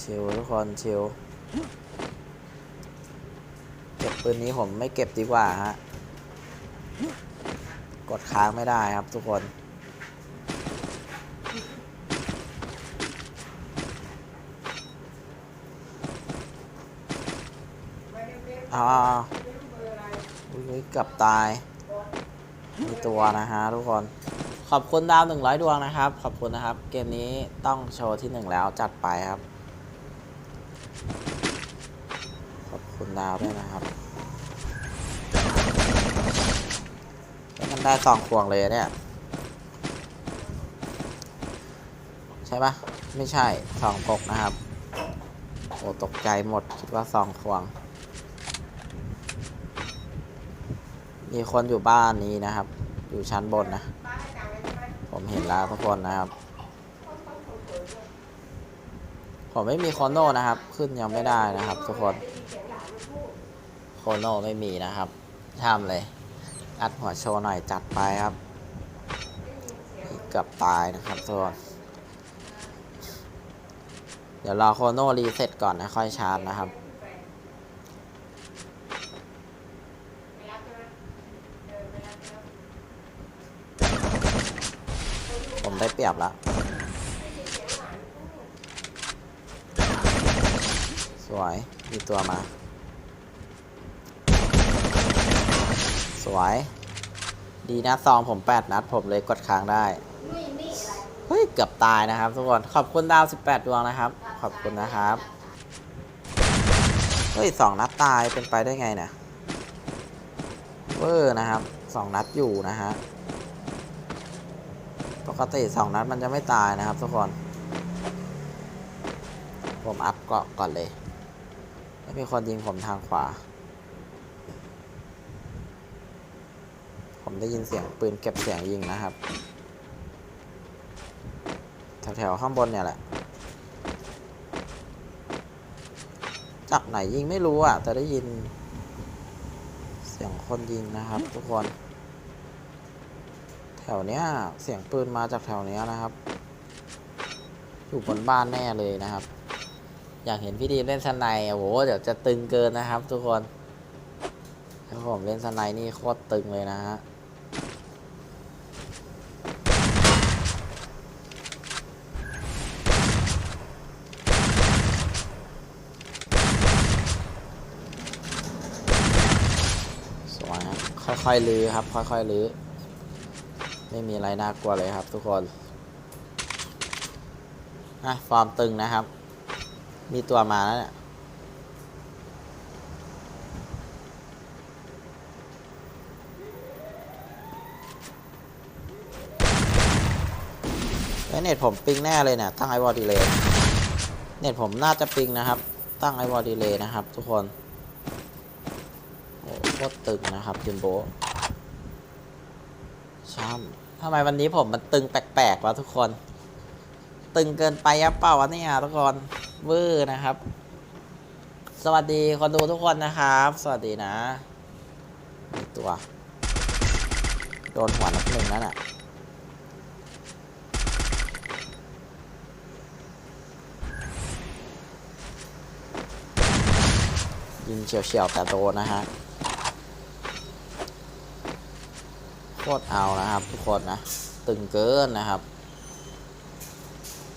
ชิวทุกคนชิวเก็บปืนนี้ผมไม่เก็บดีกว่าฮะ กดค้างไม่ได้ครับทุกคนอ่าอุ้ยกับตาย มีตัวนะฮะทุกคน ขอบคุณดาวหนึ่งร้อยดวงนะครับ ขอบคุณนะครับ เกมนี้ต้องโชว์ที่หนึ่งแล้วจัดไปครับ ขอบ คุณดาวด้วยนะครับมันได้สองควงเลยเนี่ยใช่ปะไม่ใช่สองปกนะครับ โอ้ตกใจหมดคิดว่าสองควง มีคนอยู่บ้านนี้นะครับ อยู่ชั้นบนนะ ผมเห็นแล้วทุกคนนะครับ ผมไม่มีโคโน่นะครับ ขึ้นยังไม่ได้นะครับทุกคน โคโน่ไม่มีนะครับทำเลย อัดหัวโชว์หน่อยจัดไปครับเกือบตายนะครับทุกคนเดี๋ยวรอโคโน่รีเซ็ตก่อนนะค่อยชาร์จนะครับผมได้เปรียบแล้ว สวย มีตัวมา สวย ดีนะซองผม 8 นัด ผมเลยกดค้างได้ เฮ้ย เกือบตายนะครับทุกคน ขอบคุณดาว 18 ดวงนะครับ ขอบคุณนะครับ เฮ้ยสองนัดตายเป็นไปได้ไงเนี่ยเวอร์นะครับสองนัดอยู่นะฮะ ปกติสองนัดมันจะไม่ตายนะครับทุกคน ผมอัพเกาะก่อนเลย แล้วมีคนยิงผมทางขวา ผมได้ยินเสียงปืนเก็บเสียงยิงนะครับ แถวๆข้างบนเนี่ยแหละ จากไหนยิงไม่รู้อะ แต่ได้ยิน เสียงคนยิงนะครับ ทุกคน แถวเนี้ยเสียงปืนมาจากแถวเนี้ยนะครับ อยู่บนบ้านแน่เลยนะครับ อยากเห็นพี่ดีมเล่นสไนด์โอ้โหเดี๋ยวจะตึงเกินนะครับ ทุกคนถ้าผมเล่นสไนด์นี่โคตรตึงเลยนะฮะ สวยครับค่อยๆลื้อครับ ค่อยๆลื้อไม่มีอะไรน่ากลัวเลยครับ ทุกคนนะฟอร์มตึงนะครับ มีตัวมาแล้วเนี่ยเน็ตผมปิงแน่เลยเนี่ยตั้งไอวอลดีเลยเน็ตผมน่าจะปิงนะครับ ตั้งไอวอลดีเลยนะครับ ทุกคน ตรตึงนะครับจิมโบช่ำทำไมวันนี้ผมมันตึงแปลกๆวะทุกคน ตึงเกินไปยับเปล่าวะเนี่ยทุกคนเวอร์นะครับ สวัสดีคนดูทุกคนนะครับ สวัสดีนะ ตัว โดนหัวนักหนึ่งนั่นแหะยิงเฉียวๆแต่โดนนะฮะ โคตรเอานะครับ ทุกคนนะ ตึงเกินนะครับ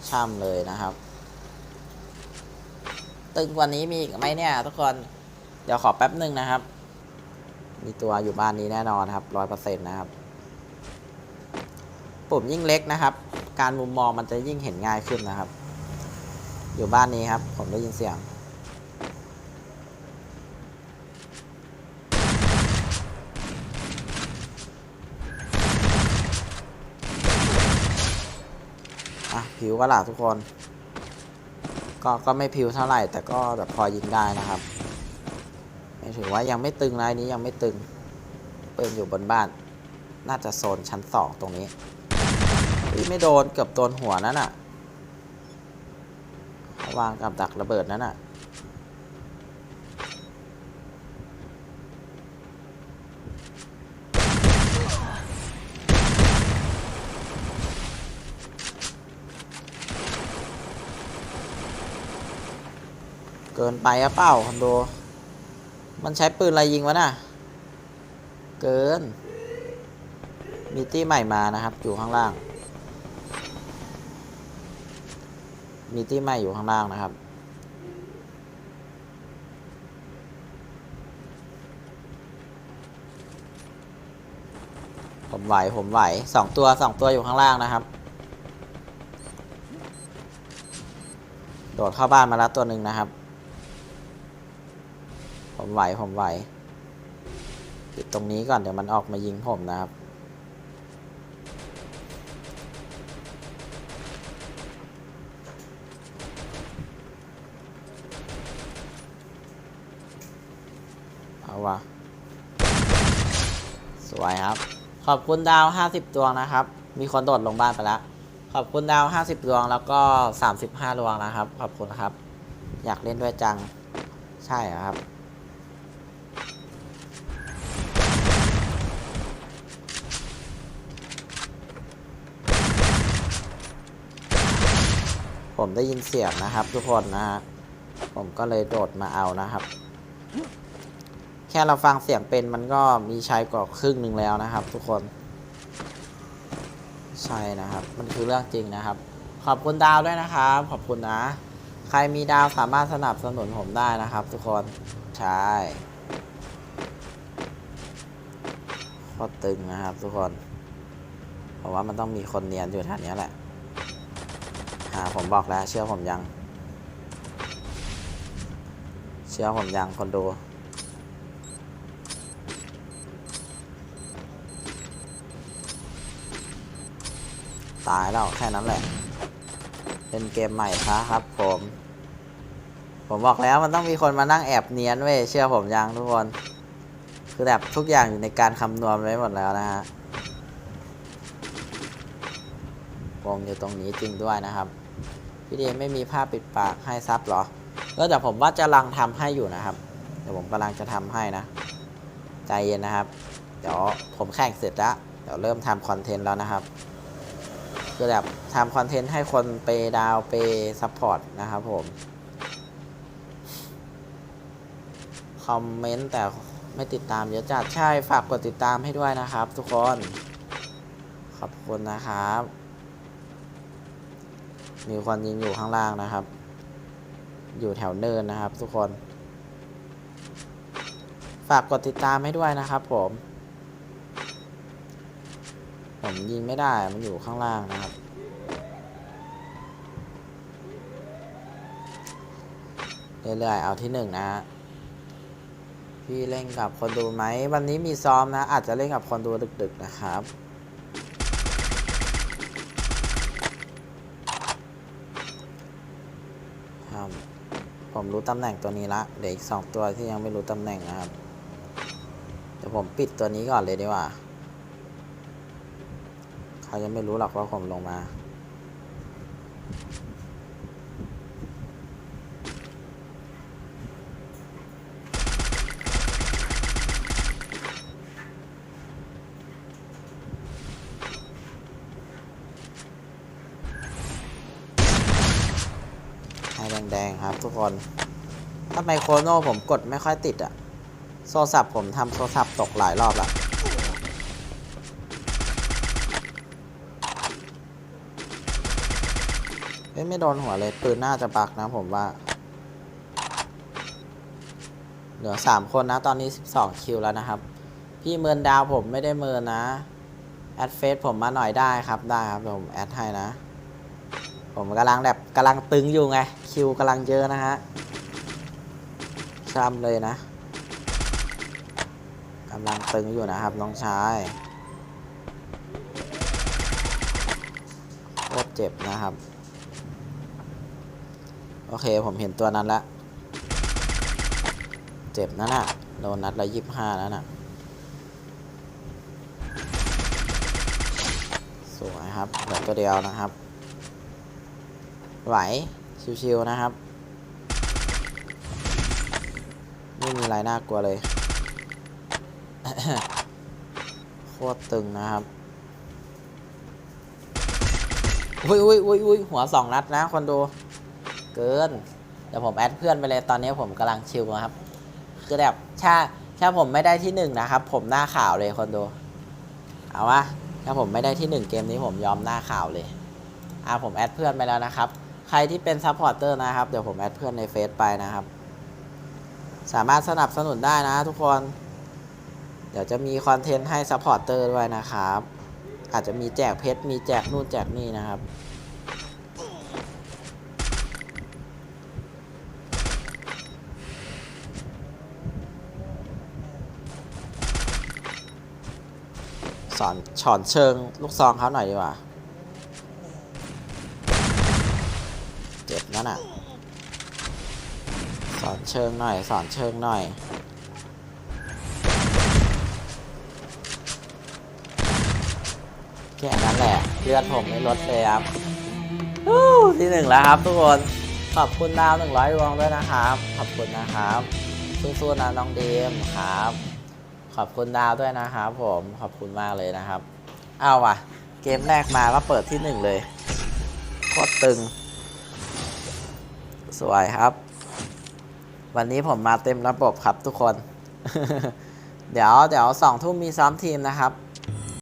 ช่ำเลยนะครับ ตึงกว่านี้มีอีกไหมเนี่ย ทุกคน เดี๋ยวขอแป๊บหนึ่งนะครับ มีตัวอยู่บ้านนี้แน่นอนครับร้อยเปอร์เซ็นต์นะครับ ปุ่มยิ่งเล็กนะครับ การมุมมองมันจะยิ่งเห็นง่ายขึ้นนะครับ อยู่บ้านนี้ครับ ผมได้ยินเสียง ผิวก็หล่ะทุกคน ก็ก็ไม่ผิวเท่าไหร่แต่ก็แบบพอยิงได้นะครับถือว่ายังไม่ตึงรายนี้ยังไม่ตึงปืนอยู่บนบ้าน น่าจะโซนชั้นสองตรงนี้ไม่โดนเกือบโดนหัวนั่นน่ะวางกับดักระเบิดนั่นน่ะ เกินไปอะเปล่าคอนโด มันใช้ปืนอะไรยิงวะน่ะ เกิน มีตี้ใหม่มานะครับ อยู่ข้างล่าง มีตี้ใหม่อยู่ข้างล่างนะครับ ผมไหว ผมไหวสองตัวสองตัวอยู่ข้างล่างนะครับ โดดเข้าบ้านมาแล้วตัวหนึ่งนะครับ ผมไหว ผมไหวปิดตรงนี้ก่อนเดี๋ยวมันออกมายิงผมนะครับ เอาวะสวยครับ ขอบคุณดาว 50 ดวงนะครับ มีคนโดดลงบ้านไปแล้ว ขอบคุณดาว 50 ดวงแล้วก็ 35 ดวงนะครับ ขอบคุณครับ อยากเล่นด้วยจัง ใช่ครับ ผมได้ยินเสียงนะครับ ทุกคนนะฮะผมก็เลยโดดมาเอานะครับ แค่เราฟังเสียงเป็นมันก็มีชัยกว่าครึ่งหนึ่งแล้วนะครับ ทุกคน ใช่นะครับ มันคือเรื่องจริงนะครับ ขอบคุณดาวด้วยนะครับ ขอบคุณนะ ใครมีดาวสามารถสนับสนุนผมได้นะครับ ทุกคนใช่โคตรตึงนะครับ ทุกคน เพราะว่ามันต้องมีคนเนียนอยู่แถวเนี้แหละ หาผมบอกแล้วเชื่อผมยัง เชื่อผมยังคนดูตายแล้วแค่นั้นแหละเป็นเกมใหม่ครับครับผม ผมบอกแล้วมันต้องมีคนมานั่งแอบเนียนเว้ยเชื่อผมยังทุกคน คือแบบทุกอย่างอยู่ในการคำนวณไว้หมดแล้วนะฮะวงอยู่ตรงนี้จริงด้วยนะครับ พี่เดนไม่มีผ้าปิดปากให้ซับหรอก็เดี๋ยวผมว่าจะลังทำให้อยู่นะครับ เดี๋ยวผมกำลังจะทำให้นะ ใจเย็นนะครับ เดี๋ยวผมแข่งเสร็จแล้ว เดี๋ยวเริ่มทำคอนเทนต์แล้วนะครับคือแบบทำคอนเทนต์ให้คนเปดาวเปซัพพอร์ตนะครับผม คอมเมนต์แต่ไม่ติดตามเยอะจัดใช่ฝากกดติดตามให้ด้วยนะครับ ทุกคน ขอบคุณนะครับ มีคนยิงอยู่ข้างล่างนะครับ อยู่แถวเนินนะครับ ทุกคน ฝากกดติดตามให้ด้วยนะครับ ผม ผมยิงไม่ได้มันอยู่ข้างล่างนะครับ เรื่อยๆเอาที่หนึ่งนะฮะพี่เล่นกับคนดูไหม วันนี้มีซ้อมนะ อาจจะเล่นกับคนดูดึก ๆ นะครับ ผมรู้ตำแหน่งตัวนี้ละเดี๋ยวอีกสองตัวที่ยังไม่รู้ตำแหน่งนะครับ เดี๋ยวผมปิดตัวนี้ก่อนเลยดีกว่า เขาจะไม่รู้หรอกว่าผมลงมา ให้แดงๆครับ ทุกคนถ้าไมโครโน่ผมกดไม่ค่อยติดอะโทรศัพท์ผมทำโทรศัพท์ตกหลายรอบละเอ้ยไม่โดนหัวเลย ปืนน่าจะบักนะผมว่า เหลือสามคนนะ ตอนนี้สิบสองคิวแล้วนะครับ พี่เมินดาวผมไม่ได้เมินนะ แอดเฟซผมมาหน่อยได้ครับได้ครับผมแอดให้นะ ผมกำลังแบบกำลังตึงอยู่ไง คิวกำลังเยอะนะฮะช้ำเลยนะกำลังตึงอยู่นะครับน้องชายโคตรเจ็บนะครับ โอเคผมเห็นตัวนั้นละเจ็บนั่นน่ะโดนนัดละยี่สิบห้าแล้วน่ะสวยครับเหลือตัวเดียวนะครับ ไหว ชิวๆนะครับ ไม่มีอะไรน่ากลัวเลย โคตรตึงนะครับอุ้ยอุ้ยอุ้ยอุ้ยหัวสองนัดนะคนดู เกิน เดี๋ยวผมแอดเพื่อนไปเลยตอนนี้ผมกำลังชิลนะครับ คือแบบถ้าถ้าผมไม่ได้ที่หนึ่งนะครับ ผมหน้าข่าวเลยคนดู เอาวะถ้าผมไม่ได้ที่หนึ่งเกมนี้ผมยอมหน้าข่าวเลยอ่าผมแอดเพื่อนไปแล้วนะครับ ใครที่เป็นซัพพอร์เตอร์นะครับ เดี๋ยวผมแอดเพื่อนในเฟซไปนะครับ สามารถสนับสนุนได้นะทุกคน เดี๋ยวจะมีคอนเทนต์ให้ซัพพอร์เตอร์ด้วยนะครับ อาจจะมีแจกเพชร มีแจกนู่นแจกนี่นะครับ สอนฉอนเชิงลูกซองเขาหน่อยดีกว่า เจ็บนั่นอะสอนเชิงหน่อย สอนเชิงหน่อย แค่นั้นแหละเลือดผมไม่ลดเลยครับฮู้ที่หนึ่งแล้วครับทุกคน ขอบคุณดาวหนึ่งร้อยดวงด้วยนะครับ ขอบคุณนะครับ สู้ๆนะน้องเดมครับ ขอบคุณดาวด้วยนะครับผม ขอบคุณมากเลยนะครับ เอาว่ะ เกมแรกมาก็เปิดที่หนึ่งเลย โคตรตึง สวยครับ วันนี้ผมมาเต็มระบบครับทุกคน เดี๋ยวเดี๋ยวสองทุ่มมีซ้อมทีมนะครับ